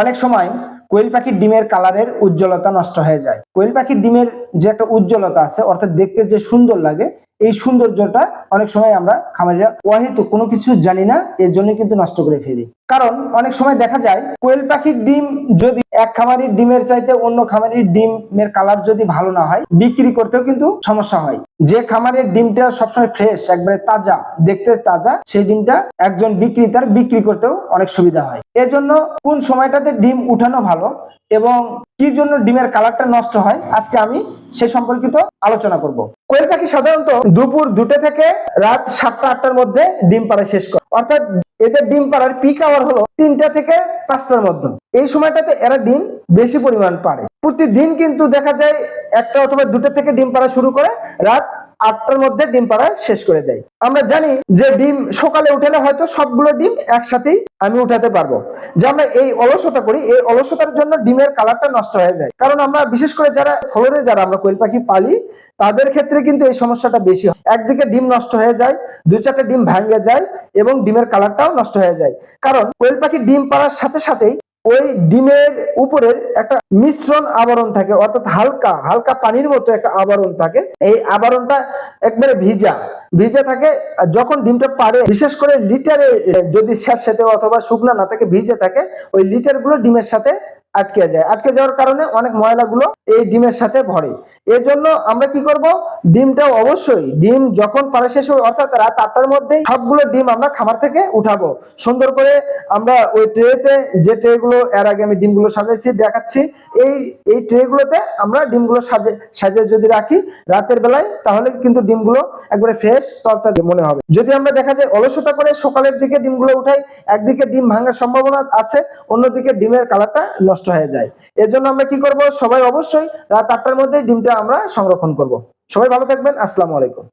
অনেক সময় কোয়েল পাখির ডিমের কালারের উজ্জ্বলতা নষ্ট হয়ে যায়। কোয়েল পাখির ডিমের যে একটা উজ্জ্বলতা আছে, অর্থাৎ দেখতে যে সুন্দর লাগে এই সৌন্দর্যটা অনেক সময় আমরা খামারিরা অহেতু কোনো কিছু জানি না, এর জন্য কিন্তু নষ্ট করে ফেলি। কারণ অনেক সময় দেখা যায়, কোয়েল পাখির ডিম যদি এক খামারির ডিমের চাইতে অন্য খামারির ডিমের কালার যদি ভালো না হয়, বিক্রি করতেও কিন্তু সমস্যা হয়। যে খামারের ডিমটা সবসময় ফ্রেশ একবারে তাজা, দেখতে তাজা, সেই ডিমটা একজন বিক্রেতার বিক্রি করতেও অনেক সুবিধা হয়। এজন্য কোন সময়টাতে ডিম উঠানো ভালো এবং কি জন্য ডিমের কালারটা নষ্ট হয়, আজকে আমি সে সম্পর্কিত আলোচনা করব। কোয়েল পাখি সাধারণত দুপুর দুটো থেকে রাত সাতটা, আটটার মধ্যে ডিম পাড়া শেষ করে। অর্থাৎ এদের ডিম পাড়ার পিক আওয়ার হলো তিনটা থেকে পাঁচটার মধ্যে। এই সময়টাতে এরা ডিম বেশি পরিমাণ পারে প্রতিদিন কিন্তু দেখা যায় একটা অথবা দুটো থেকে ডিম পাড়া শুরু করে রাত আটটার মধ্যে ডিম পাড়া শেষ করে দেয়। আমরা জানি যে ডিম সকালে উঠালে হয়তো সবগুলো ডিম একসাথেই আমি উঠাতে পারব। যে আমরা এই অলসতা করি, এই অলসতার জন্য ডিমের কালারটা নষ্ট হয়ে যায়। কারণ আমরা বিশেষ করে যারা ফ্লোরে, যারা আমরা কোয়েল পাখি পালি, তাদের ক্ষেত্রে কিন্তু এই সমস্যাটা বেশি হয়। একদিকে ডিম নষ্ট হয়ে যায়, দুই চারটা ডিম ভাঙে যায় এবং ডিমের কালারটাও নষ্ট হয়ে যায়। কারণ কোয়েল পাখি ডিম পাড়ার সাথে সাথেই ওই ডিমের উপরের একটা মিশ্রণ আবরণ থাকে, অর্থাৎ হালকা হালকা পানির মতো একটা আবরণ থাকে। এই আবরণটা একবারে ভিজা, ভিজে থাকে যখন ডিমটা পারে বিশেষ করে লিটারে যদি স্যাঁতস্যাঁতে অথবা শুকনা না থাকে, ভিজে থাকে, ওই লিটারগুলো ডিমের সাথে আটকে যায়। আটকে যাওয়ার কারণে অনেক ময়লাগুলো এই ডিমের সাথে ভরে। এজন্য আমরা কি করব? ডিমটা অবশ্যই ডিম যখন পাড়া শেষ হবে, অর্থাৎ রাত আটটার মধ্যেই সবগুলো ডিম আমরা খামার থেকে উঠাবো। সুন্দর করে আমরা ওই ট্রেতে যে ট্রে গুলো এর আগে আমি ডিমগুলো সাজাইছি, দেখাচ্ছি। এই এই ট্রে গুলোতে আমরা ডিমগুলো সাজে সাজিয়ে যদি রাখি রাতের বেলায়, তাহলে কিন্তু ডিমগুলো একবারে ফ্রেশ তরতাজা মনে হবে। যদি আমরা দেখা যায় অলসতা করে সকালের দিকে ডিমগুলো উঠাই, একদিকে ডিম ভাঙার সম্ভাবনা আছে, অন্যদিকে ডিমের কালারটা নষ্ট হয়ে যায়। এজন্য আমরা কি করব? সবাই অবশ্যই রাত আটটার মধ্যে ডিমটা আমরা সংরক্ষণ করব। সবাই ভালো থাকবেন। আসসালামু আলাইকুম।